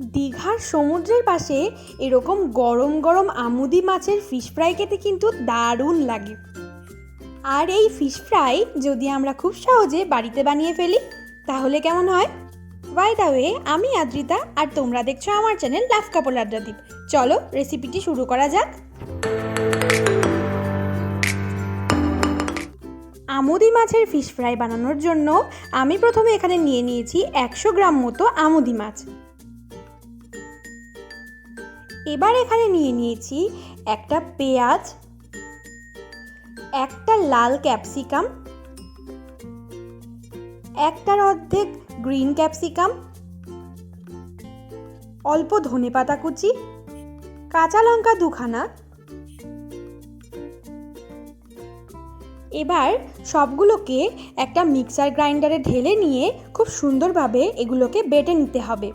দীঘার সমুদ্রের পাশে এরকম গরম গরম আমুদি মাছের ফিশ ফ্রাই খেতে কিন্তু দারুণ লাগে। আর এই ফিশ ফ্রাই যদি আমরা খুব সহজে বাড়িতে বানিয়ে ফেলি, তাহলে কেমন হয়? বাই দা ওয়ে আমি আদ্রিতা আর তোমরা দেখছ আমার চ্যানেল লাভ কাপড় আড্ডাদ্বীপ চলো রেসিপিটি শুরু করা যাক। আমুদি মাছের ফিশ ফ্রাই বানানোর জন্য আমি প্রথমে এখানে নিয়ে নিয়েছি একশো গ্রাম মতো আমুদি মাছ। এবার এখানে নিয়ে নিয়েছি একটা পেঁয়াজ, একটা লাল ক্যাপসিকাম, একটার অর্ধেক গ্রিন ক্যাপসিকাম, অল্প ধনেপাতা কুচি, কাঁচা লঙ্কা দুখানা। এবার সবগুলোকে একটা মিক্সার গ্রাইন্ডারে ঢেলে নিয়ে খুব সুন্দরভাবে এগুলোকে বেটে নিতে হবে।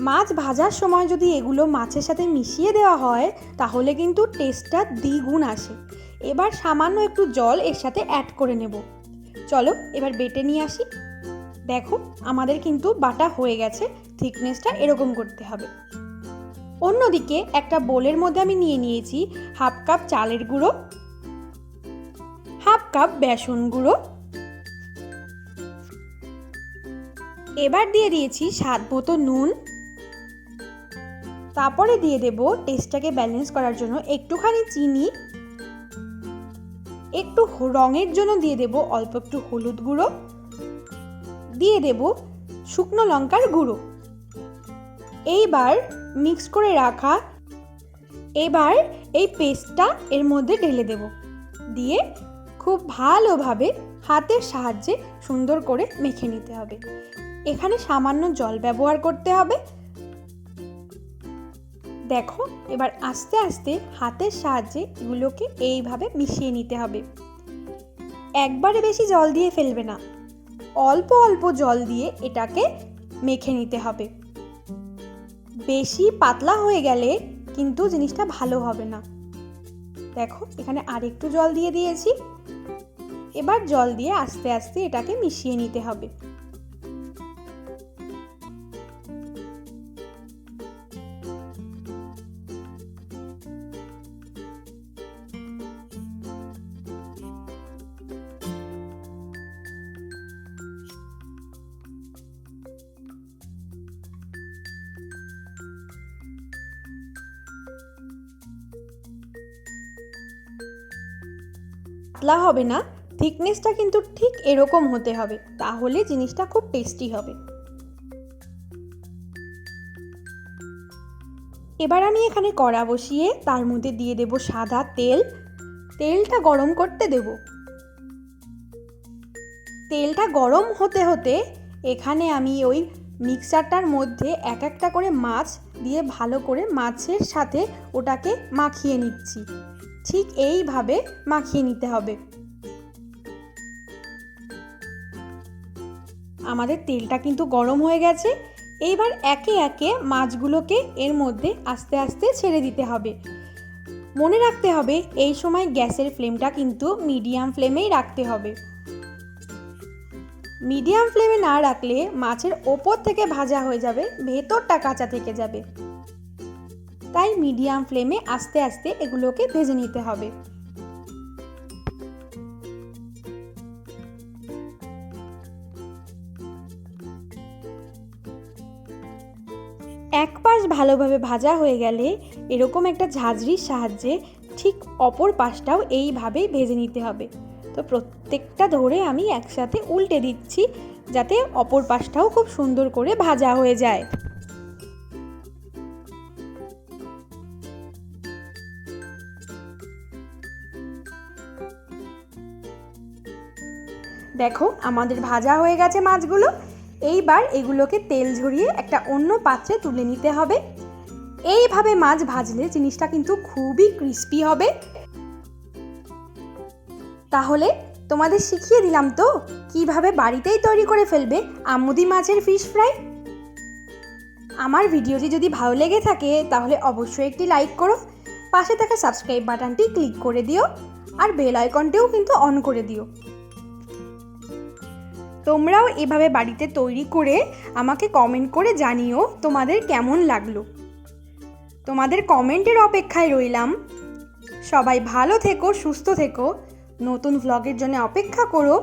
মাছ ভাজার সময় যদি এগুলো মাছের সাথে মিশিয়ে দেওয়া হয়, তাহলে কিন্তু টেস্টটা দ্বিগুণ আসে। এবার সামান্য একটু জল এর সাথে অ্যাড করে নেব। চলো, এবার বেটে নিয়ে আসি। দেখো, আমাদের কিন্তু বাটা হয়ে গেছে থিকনেসটা এরকম করতে হবে। অন্যদিকে একটা বোলের মধ্যে আমি নিয়ে নিয়েছি হাফ কাপ চালের গুঁড়ো, হাফ কাপ বেসন গুঁড়ো। এবার দিয়ে দিয়েছি স্বাদ মতো নুন। তারপরে দিয়ে দেব টেস্টটাকে ব্যালেন্স করার জন্য একটুখানি চিনি। একটু রঙের জন্য দিয়ে দেব অল্প একটু হলুদ গুঁড়ো। দিয়ে দেব শুকনো লঙ্কার গুঁড়ো। এইবার মিক্স করে রাখা এবার এই পেস্টটা এর মধ্যে ঢেলে দেব। দিয়ে খুব ভালোভাবে হাতের সাহায্যে সুন্দর করে মেখে নিতে হবে। এখানে সামান্য জল ব্যবহার করতে হবে। দেখো, এবার আস্তে আস্তে হাতের সাহায্যে এগুলোকে এইভাবে মিশিয়ে নিতে হবে। একবারে বেশি জল দিয়ে ফেলবে না। অল্প অল্প জল দিয়ে এটাকে মেখে নিতে হবে। বেশি পাতলা হয়ে গেলে কিন্তু জিনিসটা ভালো হবে না। দেখো, এখানে আরেকটু জল দিয়ে দিয়েছি। এবার জল দিয়ে আস্তে আস্তে এটাকে মিশিয়ে নিতে হবে। পাতলা হবে না থিকনেসটা কিন্তু ঠিক এরকম হতে হবে, তাহলে জিনিসটা খুব টেস্টি হবে। এবার আমি এখানে কড়া বসিয়ে তার মধ্যে দিয়ে দেব সাদা তেল। তেলটা গরম করতে দেব। তেলটা গরম হতে হতে এখানে আমি ওই মিক্সারটার মধ্যে এক একটা করে মাছ দিয়ে ভালো করে মাছের সাথে ওটাকে মাখিয়ে নিচ্ছি। ঠিক এইভাবে মাখিয়ে নিতে হবে। আমাদের তেলটা কিন্তু গরম হয়ে গেছে। এইবার একে একে মাছগুলোকে এর মধ্যে আস্তে আস্তে ছেড়ে দিতে হবে। মনে রাখতে হবে, এই সময় গ্যাসের ফ্লেমটা কিন্তু মিডিয়াম ফ্লেমেই রাখতে হবে। মিডিয়াম ফ্লেমে না রাখলে মাছের ওপর থেকে ভাজা হয়ে যাবে, ভেতরটা কাঁচা থেকে যাবে। তাই মিডিয়াম ফ্লেমে আস্তে আস্তে এগুলোকে ভেজে নিতে হবে। এক পাশ ভালোভাবে ভাজা হয়ে গেলে এরকম একটা ঝাঁঝরির সাহায্যে ঠিক অপর পাশটাও এইভাবেই ভেজে নিতে হবে। তো প্রত্যেকটা ধরে আমি একসাথে উল্টে দিচ্ছি যাতে অপর পাশটাও খুব সুন্দর করে ভাজা হয়ে যায়। দেখো, আমাদের ভাজা হয়ে গেছে মাছগুলো। এইবার এগুলোকে তেল ঝরিয়ে একটা অন্য পাত্রে তুলে নিতে হবে। এইভাবে মাছ ভাজলে জিনিসটা কিন্তু খুবই ক্রিস্পি হবে। তাহলে তোমাদের শিখিয়ে দিলাম তো, কীভাবে বাড়িতেই তৈরি করে ফেলবে আমুদি মাছের ফিশ ফ্রাই আমার ভিডিওটি যদি ভালো লেগে থাকে, তাহলে অবশ্যই একটি লাইক করো। পাশে থাকা সাবস্ক্রাইব বাটনটি ক্লিক করে দিও। আর বেল আইকনটিও কিন্তু অন করে দিও। তোমরাও এভাবে বাড়িতে তৈরি করে আমাকে কমেন্ট করে জানিও তোমাদের কেমন লাগল। তোমাদের কমেন্টের অপেক্ষায় রইলাম। সবাই ভালো থেকো, সুস্থ থেকো। নতুন ভ্লগের জন্য অপেক্ষা করো।